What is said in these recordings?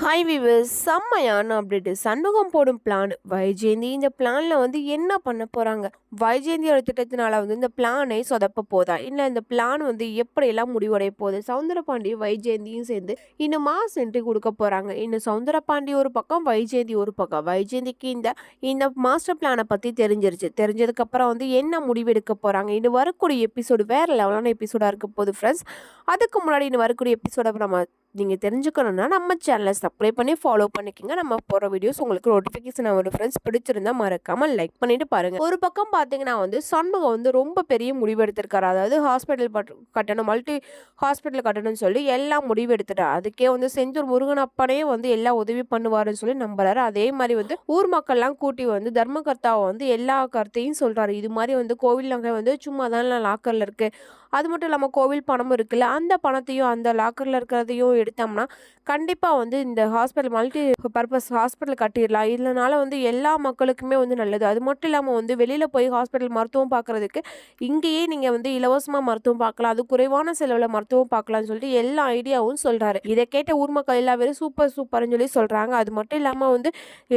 Hi viewers செம்மையான update Shanmugam போடும் plan Vyjayanthi இந்த பிளானில் வந்து என்ன பண்ண போகிறாங்க வைஜெயந்தியோட திட்டத்தினால வந்து இந்த பிளானை சொதப்ப போதா? இல்லை இந்த பிளான் வந்து எப்படியெல்லாம் முடிவடைய போகுது? சவுந்தரபாண்டி வைஜெயந்தியும் சேர்ந்து இன்னும் மாஸ் என்ட்ரி கொடுக்க போகிறாங்க இன்னும் சவுந்தரபாண்டி ஒரு பக்கம் வைஜெயந்தி ஒரு பக்கம். வைஜெயந்திக்கு இந்த இந்த மாஸ்டர் பிளானை பற்றி தெரிஞ்சிருச்சு. தெரிஞ்சதுக்கப்புறம் வந்து என்ன முடிவு போகிறாங்க இன்னும் வரக்கூடிய எபிசோடு வேறு லெவலான எபிசோடாக இருக்க போகுது ஃப்ரெண்ட்ஸ் அதுக்கு முன்னாடி இன்னும் வரக்கூடிய எபிசோடை நம்ம நீங்கள் தெரிஞ்சுக்கணுன்னா நம்ம சேனலை சப்ஸ்கிரைப் பண்ணி ஃபாலோ பண்ணிக்கோங்க. நம்ம போகிற வீடியோஸ் உங்களுக்கு நோட்டிஃபிகேஷன் வரும். ஃப்ரெண்ட்ஸ் பிடிச்சிருந்தா மறக்காமல் லைக் பண்ணிட்டு பாருங்கள் ஒரு பக்கம் பார்த்தீங்கன்னா வந்து சண்முகம் வந்து ரொம்ப பெரிய முடிவு எடுத்திருக்காரு அதாவது ஹாஸ்பிட்டல் கட்டணும் மல்டி ஹாஸ்பிட்டல் கட்டணும்னு சொல்லி எல்லாம் முடிவு எடுத்துட்டார் அதுக்கே வந்து செஞ்சூர் முருகன் அப்பனே வந்து எல்லா உதவி பண்ணுவாருன்னு சொல்லி நம்புறாரு. அதே மாதிரி வந்து ஊர் மக்கள்லாம் கூட்டி வந்து தர்மகர்த்தாவை வந்து எல்லா கருத்தையும் சொல்கிறாரு இது மாதிரி வந்து கோவில் நகை வந்து சும்மா தான் லாக்கரில் இருக்குது அது மட்டும் இல்லாமல் கோவில் பணமும் இருக்குல்ல அந்த பணத்தையும் அந்த லாக்கரில் இருக்கிறதையும் எடுத்தோம்னா கண்டிப்பாக வந்து இந்த ஹாஸ்பிட்டல் மல்டி பர்பஸ் ஹாஸ்பிட்டல் கட்டிடலாம். இதனால வந்து எல்லா மக்களுக்குமே வந்து நல்லது. அது மட்டும் இல்லாமல் வந்து வெளியில் போய் ஹாஸ்பிட்டல் மருத்துவம் பார்க்குறதுக்கு இங்கேயே நீங்கள் வந்து இலவசமாக மருத்துவம் பார்க்கலாம். அது குறைவான செலவில் மருத்துவம் பார்க்கலாம்னு சொல்லிட்டு எல்லா ஐடியாவும் சொல்கிறாரு இதை கேட்ட ஊர் மக்கள் எல்லா பேரும் சூப்பர் சூப்பர்னு சொல்லி சொல்கிறாங்க அது மட்டும் இல்லாமல் வந்து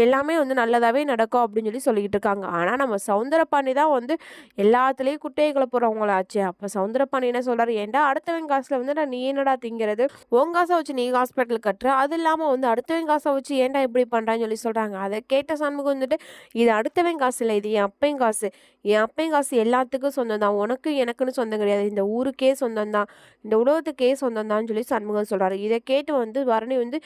எல்லாமே வந்து நல்லதாகவே நடக்கும் அப்படின்னு சொல்லி சொல்லிக்கிட்டு இருக்காங்க. ஆனால் நம்ம சவுந்தரபாண்டி தான் வந்து எல்லாத்துலேயும் குட்டையை கிளப்புறவங்களாச்சு அப்போ சவுந்தர சவுந்தரபாண்டி என்ன சொல்கிறாரு ஏன்டா அடுத்தவன் காசில் வந்து நான் நீ என்னடா திங்கிறது? உன் காசை வச்சு நீ ஹாஸ்பிட்டல் கட்டுற. அது இல்லாமல் வந்து அடுத்தவன் காசை வச்சு ஏன்டா இப்படி பண்ணுறான்னு சொல்லி சொல்கிறாங்க அதை கேட்ட சண்முகம் வந்துட்டு இது அடுத்தவன் காசு இல்லை இது என் அப்பையும் காசு. என் அப்பையும் காசு எல்லாத்துக்கும் சொந்தம் தான். உனக்கு எனக்குன்னு சொந்தம் கிடையாது. இந்த ஊருக்கே சொந்தம் தான். இந்த உலகத்துக்கே சொந்தம் தான் சொல்லி சண்முகம் சொல்கிறாரு இதை கேட்டு வந்து பரணி வந்து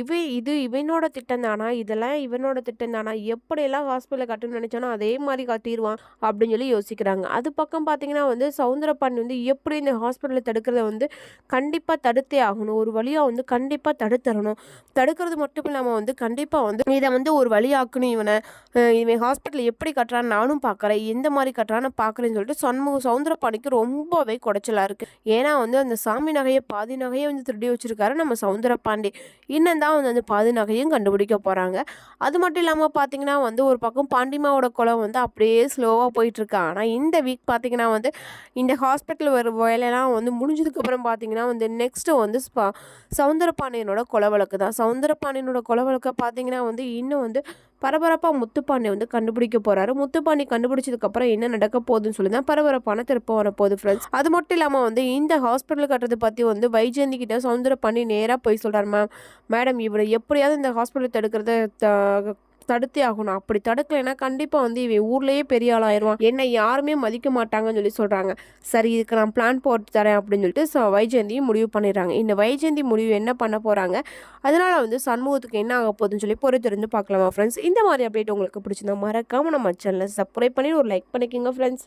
இவ இது இவனோட திட்டம் தானா? இதெல்லாம் இவனோட திட்டம் தானா? எப்படியெல்லாம் ஹாஸ்பிட்டலில் கட்டணும்னு நினச்சானோ அதே மாதிரி கட்டிடுவான் அப்படின்னு சொல்லி யோசிக்கிறாங்க. அது பக்கம் பார்த்தீங்கன்னா வந்து சவுந்தரப்பாண்டி வந்து எப்படி இந்த ஹாஸ்பிட்டலில் தடுக்கிறத வந்து கண்டிப்பாக தடுத்தே ஆகணும். ஒரு வழியாக வந்து கண்டிப்பாக தடுத்துறணும் தடுக்கிறது மட்டும் இல்லாமல் வந்து கண்டிப்பாக வந்து இதை வந்து ஒரு வழியாக்கணும் இவனை. இவன் ஹாஸ்பிட்டல் எப்படி கட்டுறான்னு நானும் பார்க்குறேன் எந்த மாதிரி கட்டுறான்னு பார்க்குறேன்னு சொல்லிட்டு சண்முக சவுந்தரபாணிக்கு ரொம்பவே குடைச்சலாக இருக்குது ஏன்னா வந்து அந்த சாமி நகையை பாதி நகையை வந்து திருடி வச்சிருக்காரு நம்ம சவுந்தரபாண்டி. இன்னும் தான் வந்து அந்த பாதி நகையும் கண்டுபிடிக்க போகிறாங்க அது மட்டும் இல்லாமல் பார்த்தீங்கன்னா வந்து ஒரு பக்கம் பாண்டிமாவோட குளம் வந்து அப்படியே ஸ்லோவாக போயிட்டுருக்கு ஆனால் இந்த வீக் பார்த்தீங்கன்னா வந்து இந்த ஹாஸ்பிட்டல் வர வேலையெல்லாம் வந்து முடிஞ்சதுக்கப்புறம் பார்த்தீங்கன்னா வந்து நெக்ஸ்ட்டு வந்து சவுந்தரபாண்டியனோட கொலை வழக்கு தான். சவுந்தரபாண்டியனோட கொலை வழக்கை பார்த்தீங்கன்னா வந்து இன்னும் வந்து பரபரப்பாக முத்துப்பாண்டி வந்து கண்டுபிடிக்க போகிறாரு முத்துப்பாண்டி கண்டுபிடிச்சதுக்கப்புறம் என்ன நடக்க போகுதுன்னு சொல்லி தான் பரபரப்பான திருப்பம் வரப்போகுது ஃப்ரெண்ட்ஸ் அது மட்டும் இல்லாமல் வந்து இந்த ஹாஸ்பிட்டல் கட்டுறது பற்றி வந்து வைஜெயந்தி கிட்ட சவுந்தரபாண்டி நேராக போய் சொல்கிறார் மேம் மேடம் இவரை எப்படியாவது இந்த ஹாஸ்பிட்டல் தடுக்கிறத தடுத்தே ஆகணும். அப்படி தடுக்கலைன்னா கண்டிப்பாக வந்து இவன் ஊர்லேயே பெரிய ஆள் ஆயிடுவான் என்னை யாருமே மதிக்க மாட்டாங்கன்னு சொல்லி சொல்கிறாங்க சரி இதுக்கு நான் பிளான் போட்டு தரேன் அப்படின்னு சொல்லிட்டு ஸோ வைஜெயந்தியும் முடிவு பண்ணிடுறாங்க. இந்த வைஜெயந்தி முடிவு என்ன பண்ண போகிறாங்க அதனால் வந்து சண்முகத்துக்கு என்ன ஆக போகுதுன்னு சொல்லி பொறுத்திருந்து பார்க்கலாமா ஃப்ரெண்ட்ஸ் இந்த மாதிரி அப்டேட் உங்களுக்கு பிடிச்சிருந்தா மறக்காமல் நம்ம சேனலை சப்ஸ்கிரைப் பண்ணி ஒரு லைக் பண்ணிக்கோங்க ஃப்ரெண்ட்ஸ்